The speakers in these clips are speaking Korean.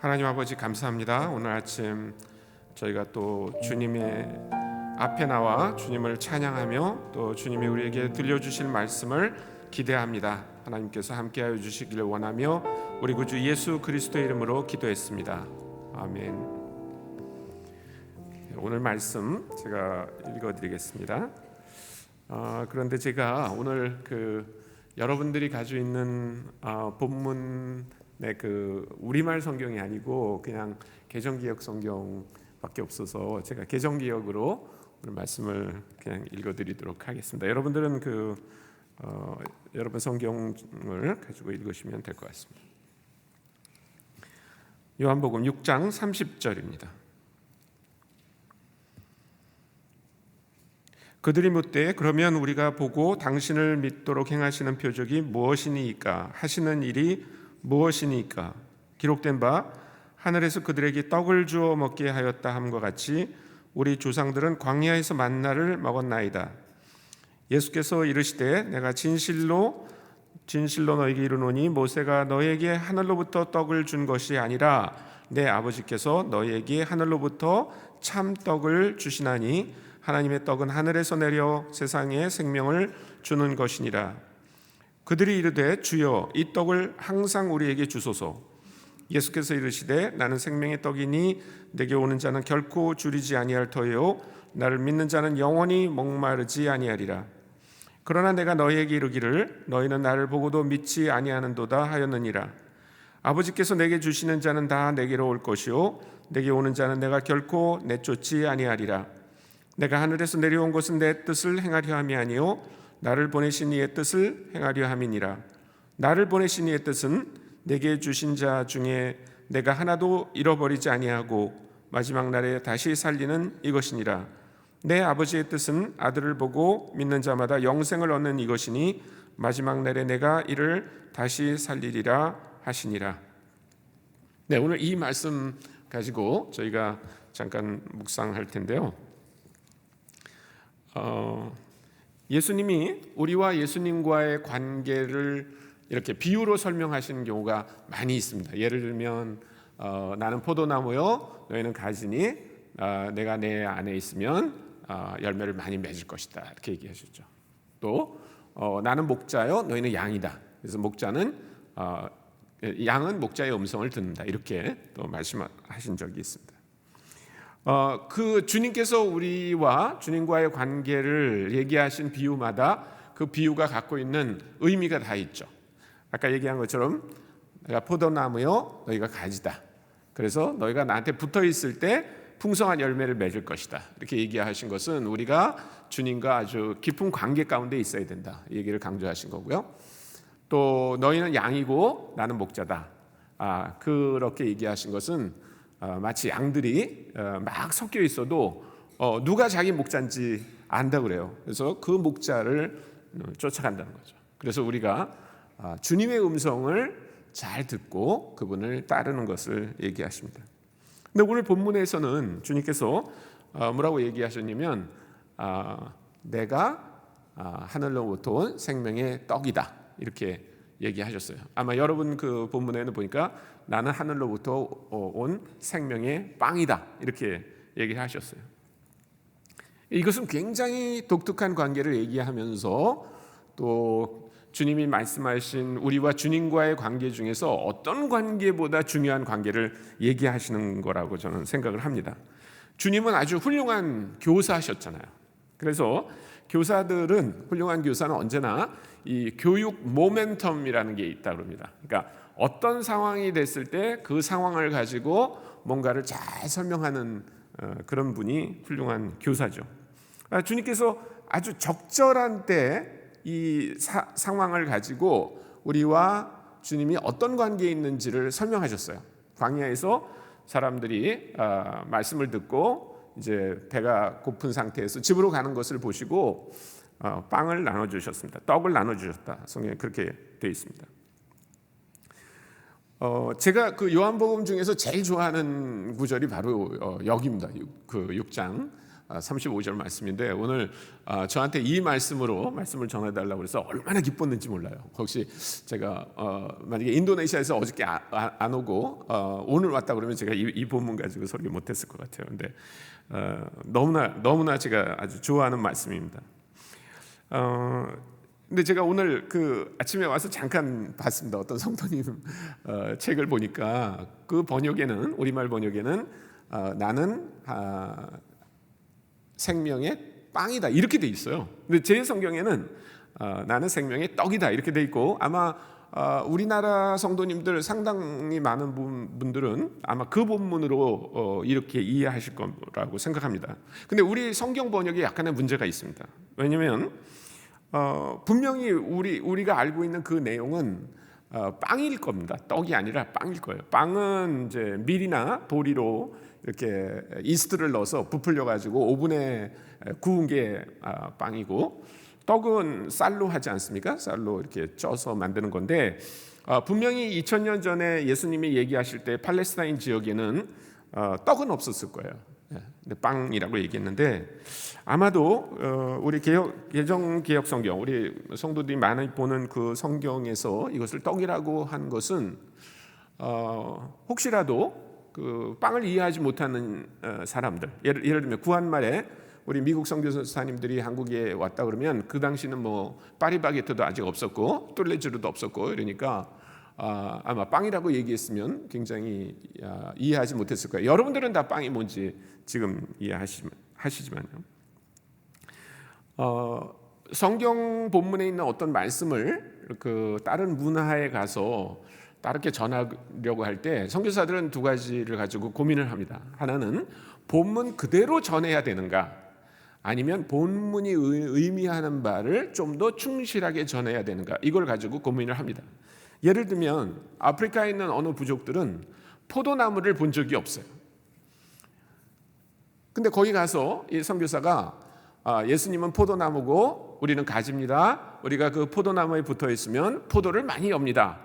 하나님 아버지 감사합니다. 오늘 아침 저희가 또 주님의 앞에 나와 주님을 찬양하며 또 주님이 우리에게 들려주실 말씀을 기대합니다. 하나님께서 함께하여 주시기를 원하며 우리 구주 예수 그리스도의 이름으로 기도했습니다. 아멘. 오늘 말씀 제가 읽어드리겠습니다. 아, 그런데 제가 오늘 그 여러분들이 가지고 있는 아, 본문 의그 우리말 성경이 아니고 그냥 개정 기역 성경밖에 없어서 제가 개정 기역으로 오늘 말씀을 그냥 읽어드리도록 하겠습니다. 여러분들은 그 어, 여러분 성경을 가지고 읽으시면 될 것 같습니다. 요한복음 6장 30절입니다. 그들이 묻되 그러면 우리가 보고 당신을 믿도록 행하시는 표적이 무엇이니까 하시는 일이 무엇이니까 기록된 바 하늘에서 그들에게 떡을 주어 먹게 하였다 함과 같이 우리 조상들은 광야에서 만나를 먹었나이다 예수께서 이르시되 내가 진실로 진실로 너에게 이르노니 모세가 너에게 하늘로부터 떡을 준 것이 아니라 내 아버지께서 너에게 하늘로부터 참 떡을 주시나니 하나님의 떡은 하늘에서 내려 세상에 생명을 주는 것이니라. 그들이 이르되 주여 이 떡을 항상 우리에게 주소서. 예수께서 이르시되 나는 생명의 떡이니 내게 오는 자는 결코 줄이지 아니할 터요 나를 믿는 자는 영원히 목마르지 아니하리라. 그러나 내가 너희에게 이르기를 너희는 나를 보고도 믿지 아니하는도다 하였느니라. 아버지께서 내게 주시는 자는 다 내게로 올 것이요 내게 오는 자는 내가 결코 내쫓지 아니하리라. 내가 하늘에서 내려온 것은 내 뜻을 행하려 함이 아니요 나를 보내신 이의 뜻을 행하려 함이니라. 나를 보내신 이의 뜻은 내게 주신 자 중에 내가 하나도 잃어버리지 아니하고 마지막 날에 다시 살리는 이것이니라. 내 아버지의 뜻은 아들을 보고 믿는 자마다 영생을 얻는 이것이니 마지막 날에 내가 이를 다시 살리리라 하시니라. 네 오늘 이 말씀 가지고 저희가 잠깐 묵상할 텐데요. 어, 예수님이 우리와 예수님과의 관계를 이렇게 비유로 설명하시는 경우가 많이 있습니다. 예를 들면 어, 나는 포도나무요, 너희는 가지니 어, 내가 내 안에 있으면 어, 열매를 많이 맺을 것이다 이렇게 얘기하셨죠. 또 어, 나는 목자요, 너희는 양이다. 그래서 목자는 어, 양은 목자의 음성을 듣는다 이렇게 또 말씀하신 적이 있습니다. 어, 그 주님께서 우리와 주님과의 관계를 얘기하신 비유마다 그 비유가 갖고 있는 의미가 다 있죠. 아까 얘기한 것처럼 내가 포도나무요, 너희가 가지다. 그래서 너희가 나한테 붙어 있을 때 풍성한 열매를 맺을 것이다. 이렇게 얘기하신 것은 우리가 주님과 아주 깊은 관계 가운데 있어야 된다. 이 얘기를 강조하신 거고요. 또 너희는 양이고 나는 목자다. 아, 그렇게 얘기하신 것은 어, 마치 양들이 어, 막 섞여 있어도 어, 누가 자기 목자인지 안다 그래요. 그래서 그 목자를 쫓아간다는 거죠. 그래서 우리가 아, 주님의 음성을 잘 듣고 그분을 따르는 것을 얘기하십니다. 근데 오늘 본문에서는 주님께서 뭐라고 얘기하셨냐면 아, 내가 아, 하늘로부터 온 생명의 떡이다 이렇게 얘기하셨어요. 아마 여러분 그 본문에는 보니까 나는 하늘로부터 온 생명의 빵이다. 이렇게 얘기하셨어요. 이것은 굉장히 독특한 관계를 얘기하면서 또 주님이 말씀하신 우리와 주님과의 관계 중에서 어떤 관계보다 중요한 관계를 얘기하시는 거라고 저는 생각을 합니다. 주님은 아주 훌륭한 교사셨잖아요. 그래서 교사들은 훌륭한 교사는 언제나 이 교육 모멘텀이라는 게 있다 그럽니다. 그러니까 어떤 상황이 됐을 때 그 상황을 가지고 뭔가를 잘 설명하는 어, 그런 분이 훌륭한 교사죠. 아, 주님께서 아주 적절한 때 이 상황을 가지고 우리와 주님이 어떤 관계에 있는지를 설명하셨어요. 광야에서 사람들이 아, 말씀을 듣고 이제 배가 고픈 상태에서 집으로 가는 것을 보시고 어, 빵을 나눠 주셨습니다. 떡을 나눠 주셨다. 성경에 그렇게 되어 있습니다. 어, 제가 그 요한복음 중에서 제일 좋아하는 구절이 바로 어, 여기입니다. 그 6장 35절 말씀인데 오늘 아, 저한테 이 말씀으로 말씀을 전해달라고 그래서 얼마나 기뻤는지 몰라요. 혹시 제가 어, 만약에 인도네시아에서 어저께 아- 아- 안 오고 어, 오늘 왔다 그러면 제가 이, 이 본문 가지고 설교 못했을 것 같아요. 근데 어, 너무나 너무나 제가 아주 좋아하는 말씀입니다. 어, 근데 제가 오늘 그 아침에 와서 잠깐 봤습니다. 어떤 성도님 어, 책을 보니까 그 번역에는 우리말 번역에는 어, 나는 아, 생명의 빵이다 이렇게 돼 있어요. 근데 제 성경에는 어, 나는 생명의 떡이다 이렇게 돼 있고 아마 어, 우리나라 성도님들 상당히 많은 분- 분들은 아마 그 본문으로 어, 이렇게 이해하실 거라고 생각합니다. 근데 우리 성경 번역에 약간의 문제가 있습니다. 왜냐하면 어, 분명히 우리 우리가 알고 있는 그 내용은 어, 빵일 겁니다. 떡이 아니라 빵일 거예요. 빵은 이제 밀이나 보리로 이렇게 이스트를 넣어서 부풀려 가지고 오븐에 구운 게 아, 빵이고 떡은 쌀로 하지 않습니까? 쌀로 이렇게 쪄서 만드는 건데 어, 분명히 2000년 전에 예수님이 얘기하실 때 팔레스타인 지역에는 어, 떡은 없었을 거예요. 예, 빵이라고 얘기했는데 아마도 어, 우리 개혁 개정 개혁 성경 우리 성도들이 많이 보는 그 성경에서 이것을 떡이라고 한 것은 어, 혹시라도 그 빵을 이해하지 못하는 어, 사람들 예를, 예를 들면 구한말에 우리 미국 선교사님들이 한국에 왔다 그러면 그 당시는 뭐 파리바게트도 아직 없었고 똘레즈르도 없었고 이러니까 아, 아마 빵이라고 얘기했으면 굉장히 아, 이해하지 못했을 거예요. 여러분들은 다 빵이 뭔지 지금 이해하시지만요. 어, 성경 본문에 있는 어떤 말씀을 그 다른 문화에 가서 다르게 전하려고 할 때 선교사들은 두 가지를 가지고 고민을 합니다. 하나는 본문 그대로 전해야 되는가, 아니면 본문이 의- 의미하는 바를 좀 더 충실하게 전해야 되는가 이걸 가지고 고민을 합니다. 예를 들면 아프리카에 있는 어느 부족들은 포도나무를 본 적이 없어요. 근데 거기 가서 이 선교사가 아, 예수님은 포도나무고 우리는 가지입니다. 우리가 그 포도나무에 붙어 있으면 포도를 많이 엽니다.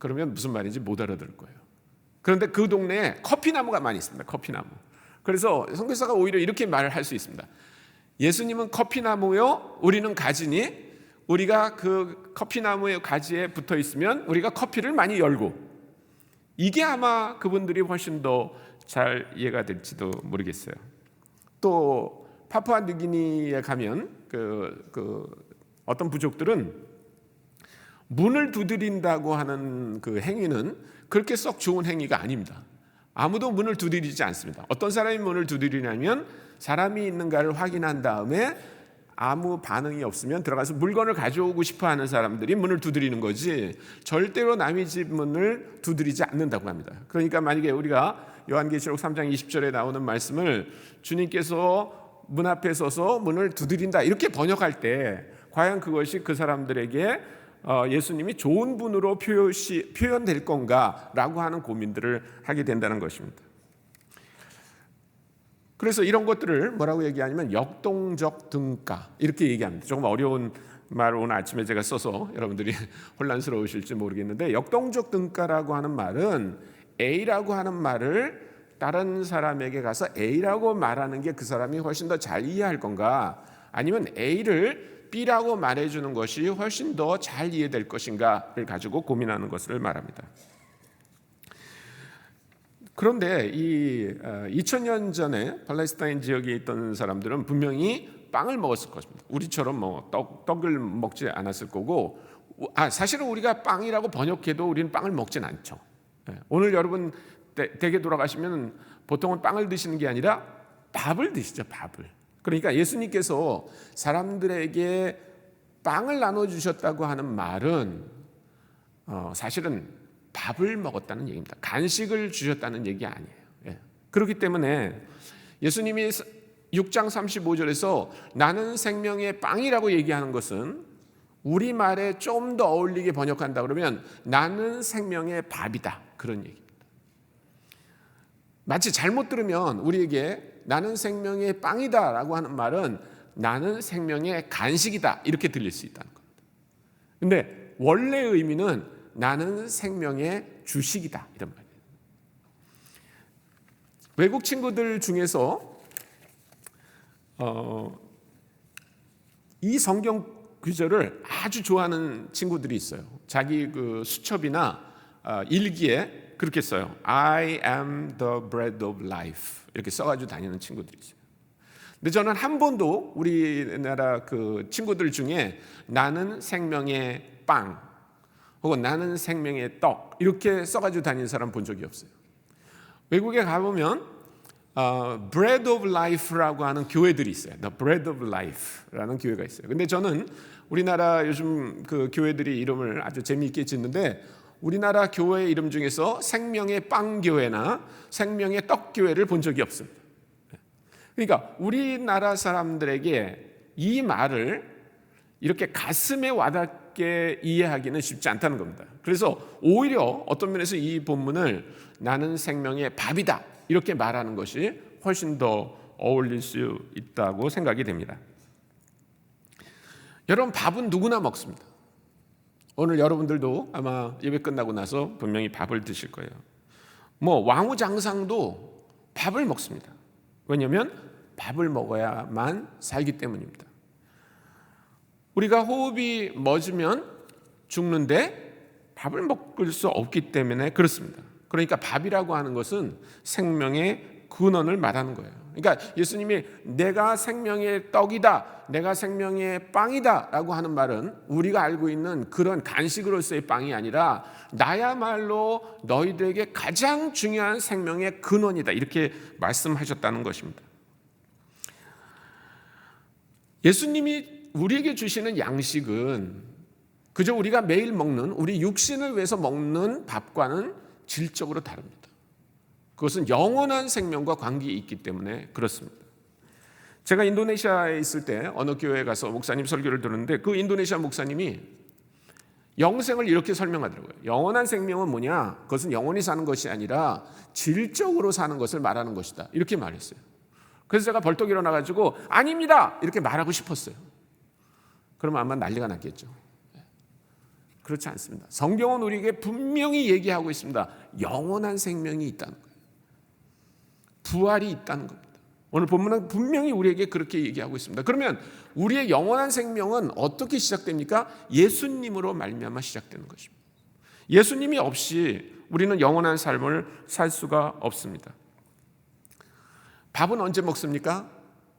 그러면 무슨 말인지 못 알아들을 거예요. 그런데 그 동네에 커피나무가 많이 있습니다. 커피나무. 그래서 선교사가 오히려 이렇게 말을 할 수 있습니다. 예수님은 커피나무요, 우리는 가지니 우리가 그 커피나무의 가지에 붙어 있으면 우리가 커피를 많이 열고 이게 아마 그분들이 훨씬 더 잘 이해가 될지도 모르겠어요. 또 파푸아 뉴기니에 가면 그, 그 어떤 부족들은 문을 두드린다고 하는 그 행위는 그렇게 썩 좋은 행위가 아닙니다. 아무도 문을 두드리지 않습니다. 어떤 사람이 문을 두드리냐면 사람이 있는가를 확인한 다음에 아무 반응이 없으면 들어가서 물건을 가져오고 싶어 하는 사람들이 문을 두드리는 거지 절대로 남의 집 문을 두드리지 않는다고 합니다. 그러니까 만약에 우리가 요한계시록 3장 20절에 나오는 말씀을 주님께서 문 앞에 서서 문을 두드린다 이렇게 번역할 때 과연 그것이 그 사람들에게 어, 예수님이 좋은 분으로 표시, 표현될 건가라고 하는 고민들을 하게 된다는 것입니다. 그래서 이런 것들을 뭐라고 얘기하냐면 역동적 등가 이렇게 얘기합니다. 조금 어려운 말을 오늘 아침에 제가 써서 여러분들이 혼란스러우실지 모르겠는데 역동적 등가라고 하는 말은 A라고 하는 말을 다른 사람에게 가서 A라고 말하는 게 그 사람이 훨씬 더 잘 이해할 건가 아니면 A를 B라고 말해주는 것이 훨씬 더 잘 이해될 것인가를 가지고 고민하는 것을 말합니다. 그런데 이 2000년 전에 팔레스타인 지역에 있던 사람들은 분명히 빵을 먹었을 것입니다. 우리처럼 뭐 떡, 떡을 먹지 않았을 거고, 아 사실은 우리가 빵이라고 번역해도 우리는 빵을 먹진 않죠. 예, 오늘 여러분 대, 댁에 돌아가시면 보통은 빵을 드시는 게 아니라 밥을 드시죠, 밥을. 그러니까 예수님께서 사람들에게 빵을 나눠 주셨다고 하는 말은 어, 사실은 밥을 먹었다는 얘기입니다. 간식을 주셨다는 얘기 아니에요. 예. 그렇기 때문에 예수님이 6장 35절에서 나는 생명의 빵이라고 얘기하는 것은 우리 말에 좀 더 어울리게 번역한다 그러면 나는 생명의 밥이다 그런 얘기입니다. 마치 잘못 들으면 우리에게 나는 생명의 빵이다 라고 하는 말은 나는 생명의 간식이다 이렇게 들릴 수 있다는 겁니다. 근데 원래 의미는 나는 생명의 주식이다 이런 말이에요. 외국 친구들 중에서 어, 이 성경 구절을 아주 좋아하는 친구들이 있어요. 자기 그 수첩이나 어, 일기에 그렇게 써요. I am the bread of life 이렇게 써가지고 다니는 친구들이 있어요. 근데 저는 한 번도 우리나라 그 친구들 중에 나는 생명의 빵 혹은 나는 생명의 떡 이렇게 써가지고 다니는 사람 본 적이 없어요. 외국에 가보면 어, Bread of Life라고 하는 교회들이 있어요. The Bread of Life라는 교회가 있어요. 근데 저는 우리나라 요즘 그 교회들이 이름을 아주 재미있게 짓는데 우리나라 교회 이름 중에서 생명의 빵 교회나 생명의 떡 교회를 본 적이 없습니다. 그러니까 우리나라 사람들에게 이 말을 이렇게 가슴에 와닿게 이해하기는 쉽지 않다는 겁니다. 그래서 오히려 어떤 면에서 이 본문을 나는 생명의 밥이다 이렇게 말하는 것이 훨씬 더 어울릴 수 있다고 생각이 됩니다. 여러분 밥은 누구나 먹습니다. 오늘 여러분들도 아마 예배 끝나고 나서 분명히 밥을 드실 거예요. 뭐 왕우장상도 밥을 먹습니다. 왜냐하면 밥을 먹어야만 살기 때문입니다. 우리가 호흡이 멎으면 죽는데 밥을 먹을 수 없기 때문에 그렇습니다. 그러니까 밥이라고 하는 것은 생명의 근원을 말하는 거예요. 그러니까 예수님이 내가 생명의 떡이다, 내가 생명의 빵이다 라고 하는 말은 우리가 알고 있는 그런 간식으로서의 빵이 아니라 나야말로 너희들에게 가장 중요한 생명의 근원이다 이렇게 말씀하셨다는 것입니다. 예수님이 우리에게 주시는 양식은 그저 우리가 매일 먹는 우리 육신을 위해서 먹는 밥과는 질적으로 다릅니다. 그것은 영원한 생명과 관계가 있기 때문에 그렇습니다. 제가 인도네시아에 있을 때 어느 교회에 가서 목사님 설교를 들었는데 그 인도네시아 목사님이 영생을 이렇게 설명하더라고요. 영원한 생명은 뭐냐? 그것은 영원히 사는 것이 아니라 질적으로 사는 것을 말하는 것이다. 이렇게 말했어요. 그래서 제가 벌떡 일어나가지고 아닙니다! 이렇게 말하고 싶었어요. 그러면 아마 난리가 났겠죠. 그렇지 않습니다. 성경은 우리에게 분명히 얘기하고 있습니다. 영원한 생명이 있다는 거예요. 부활이 있다는 겁니다. 오늘 본문은 분명히 우리에게 그렇게 얘기하고 있습니다. 그러면 우리의 영원한 생명은 어떻게 시작됩니까? 예수님으로 말미암아 시작되는 것입니다. 예수님이 없이 우리는 영원한 삶을 살 수가 없습니다. 밥은 언제 먹습니까?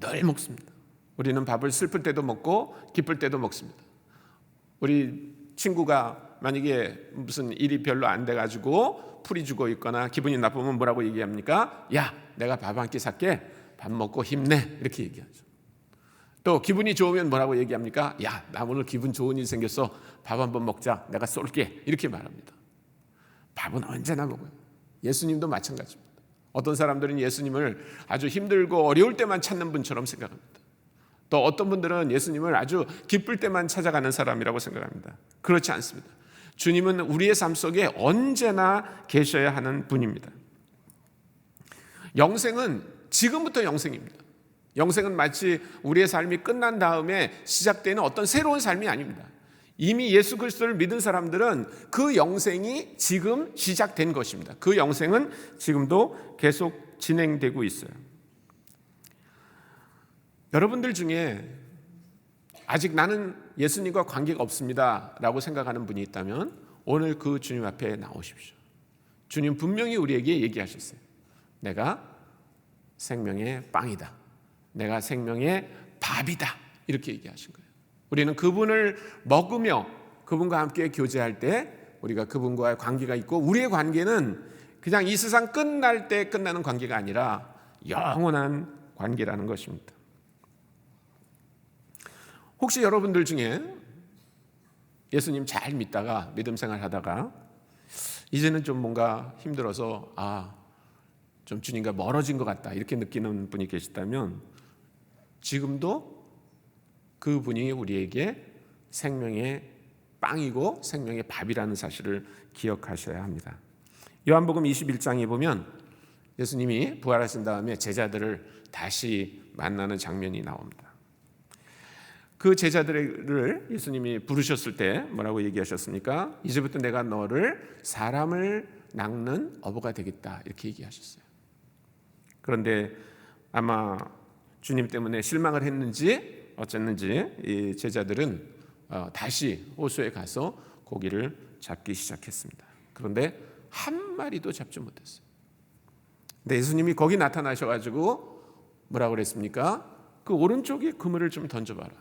늘 먹습니다. 우리는 밥을 슬플 때도 먹고 기쁠 때도 먹습니다. 우리 친구가 만약에 무슨 일이 별로 안 돼가지고 풀이 죽어 있거나 기분이 나쁘면 뭐라고 얘기합니까? 야, 내가 밥 한 끼 살게. 밥 먹고 힘내. 이렇게 얘기하죠. 또 기분이 좋으면 뭐라고 얘기합니까? 야, 나 오늘 기분 좋은 일 생겼어. 밥 한 번 먹자. 내가 쏠게. 이렇게 말합니다. 밥은 언제나 먹어요. 예수님도 마찬가지입니다. 어떤 사람들은 예수님을 아주 힘들고 어려울 때만 찾는 분처럼 생각합니다. 또 어떤 분들은 예수님을 아주 기쁠 때만 찾아가는 사람이라고 생각합니다. 그렇지 않습니다. 주님은 우리의 삶 속에 언제나 계셔야 하는 분입니다. 영생은 지금부터 영생입니다. 영생은 마치 우리의 삶이 끝난 다음에 시작되는 어떤 새로운 삶이 아닙니다. 이미 예수 그리스도를 믿은 사람들은 그 영생이 지금 시작된 것입니다. 그 영생은 지금도 계속 진행되고 있어요. 여러분들 중에 아직 나는 예수님과 관계가 없습니다. 라고 생각하는 분이 있다면 오늘 그 주님 앞에 나오십시오. 주님 분명히 우리에게 얘기하셨어요. 내가 생명의 빵이다. 내가 생명의 밥이다. 이렇게 얘기하신 거예요. 우리는 그분을 먹으며 그분과 함께 교제할 때 우리가 그분과의 관계가 있고 우리의 관계는 그냥 이 세상 끝날 때 끝나는 관계가 아니라 영원한 관계라는 것입니다. 혹시 여러분들 중에 예수님 잘 믿다가 믿음 생활 하다가 이제는 좀 뭔가 힘들어서 아, 좀 주님과 멀어진 것 같다 이렇게 느끼는 분이 계시다면 지금도 그 분이 우리에게 생명의 빵이고 생명의 밥이라는 사실을 기억하셔야 합니다. 요한복음 21장에 보면 예수님이 부활하신 다음에 제자들을 다시 만나는 장면이 나옵니다. 그 제자들을 예수님이 부르셨을 때 뭐라고 얘기하셨습니까? 이제부터 내가 너를 사람을 낚는 어부가 되겠다 이렇게 얘기하셨어요. 그런데 아마 주님 때문에 실망을 했는지 어쨌는지 이 제자들은 어, 다시 호수에 가서 고기를 잡기 시작했습니다. 그런데 한 마리도 잡지 못했어요. 근데 예수님이 거기 나타나셔가지고 뭐라 그랬습니까? 그 오른쪽에 그물을 좀 던져봐라.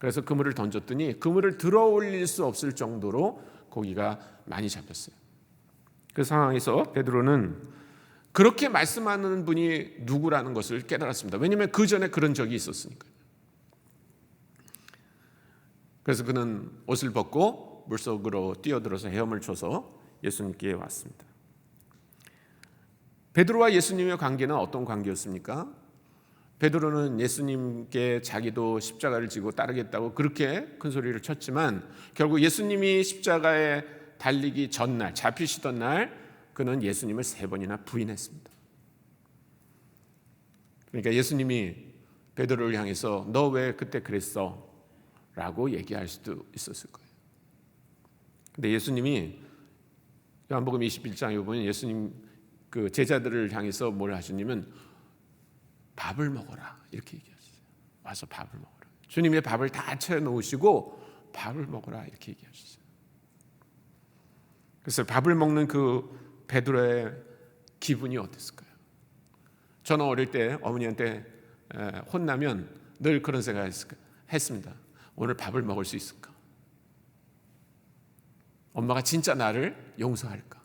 그래서 그물을 던졌더니 그물을 들어 올릴 수 없을 정도로 고기가 많이 잡혔어요. 그 상황에서 베드로는 그렇게 말씀하는 분이 누구라는 것을 깨달았습니다. 왜냐하면 그 전에 그런 적이 있었으니까요. 그래서 그는 옷을 벗고 물속으로 뛰어들어서 헤엄을 쳐서 예수님께 왔습니다. 베드로와 예수님의 관계는 어떤 관계였습니까? 베드로는 예수님께 자기도 십자가를 지고 따르겠다고 그렇게 큰 소리를 쳤지만 결국 예수님이 십자가에 달리기 전날 잡히시던 날 그는 예수님을 세 번이나 부인했습니다. 그러니까 예수님이 베드로를 향해서 너 왜 그때 그랬어? 라고 얘기할 수도 있었을 거예요. 근데 예수님이 요한복음 21장에 보면 예수님 그 제자들을 향해서 뭘 하시냐면 밥을 먹어라 이렇게 얘기하셨어요. 와서 밥을 먹어라. 주님의 밥을 다 채워 놓으시고 밥을 먹어라 이렇게 얘기하셨어요. 그래서 밥을 먹는 그 베드로의 기분이 어땠을까요? 저는 어릴 때 어머니한테 혼나면 늘 그런 생각을 했습니다. 오늘 밥을 먹을 수 있을까? 엄마가 진짜 나를 용서할까?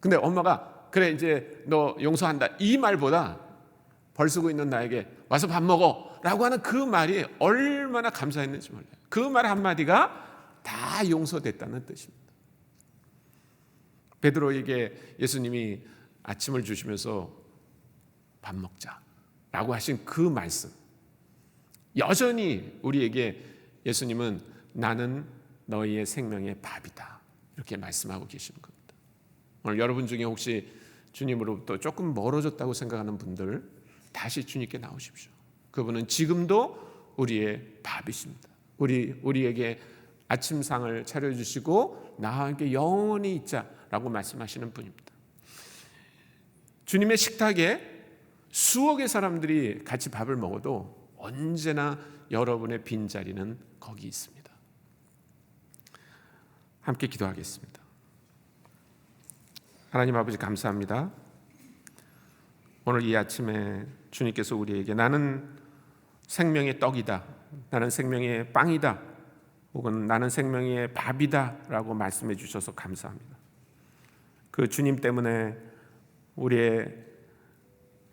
근데 엄마가 그래 이제 너 용서한다 이 말보다 벌 쓰고 있는 나에게 와서 밥 먹어라고 하는 그 말이 얼마나 감사했는지 몰라요. 그 말 한마디가 다 용서됐다는 뜻입니다. 베드로에게 예수님이 아침을 주시면서 밥 먹자라고 하신 그 말씀 여전히 우리에게 예수님은 나는 너희의 생명의 밥이다. 이렇게 말씀하고 계시는 겁니다. 오늘 여러분 중에 혹시 주님으로부터 조금 멀어졌다고 생각하는 분들 다시 주님께 나오십시오. 그분은 지금도 우리의 밥이십니다. 우리 우리에게 아침상을 차려 주시고 나와 함께 영원히 있자라고 말씀하시는 분입니다. 주님의 식탁에 수억의 사람들이 같이 밥을 먹어도 언제나 여러분의 빈자리는 거기 있습니다. 함께 기도하겠습니다. 하나님 아버지 감사합니다. 오늘 이 아침에 주님께서 우리에게 나는 생명의 떡이다. 나는 생명의 빵이다. 혹은 나는 생명의 밥이다라고 말씀해 주셔서 감사합니다. 그 주님 때문에 우리의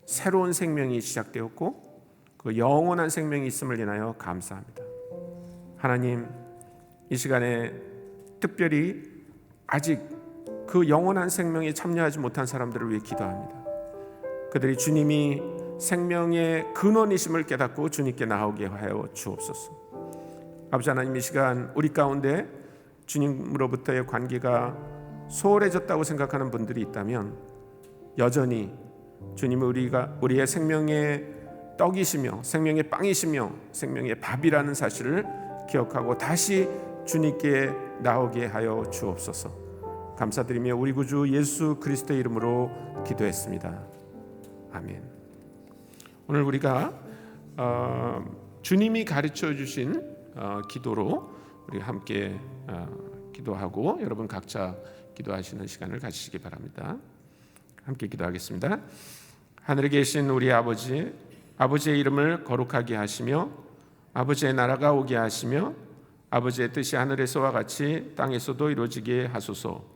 새로운 생명이 시작되었고 그 영원한 생명이 있음을 인하여 감사합니다. 하나님, 이 시간에 특별히 아직 그 영원한 생명에 참여하지 못한 사람들을 위해 기도합니다. 그들이 주님이 생명의 근원이심을 깨닫고 주님께 나오게 하여 주옵소서. 아버지 하나님 이 시간 우리 가운데 주님으로부터의 관계가 소홀해졌다고 생각하는 분들이 있다면 여전히 주님이 우리가 우리의 생명의 떡이시며 생명의 빵이시며 생명의 밥이라는 사실을 기억하고 다시 주님께 나오게 하여 주옵소서. 감사드리며 우리 구주 예수 그리스도의 이름으로 기도했습니다. 아멘. 오늘 우리가 어, 주님이 가르쳐 주신 어, 기도로 우리 함께 어, 기도하고 여러분 각자 기도하시는 시간을 가지시기 바랍니다. 함께 기도하겠습니다. 하늘에 계신 우리 아버지 아버지의 이름을 거룩하게 하시며 아버지의 나라가 오게 하시며 아버지의 뜻이 하늘에서와 같이 땅에서도 이루어지게 하소서.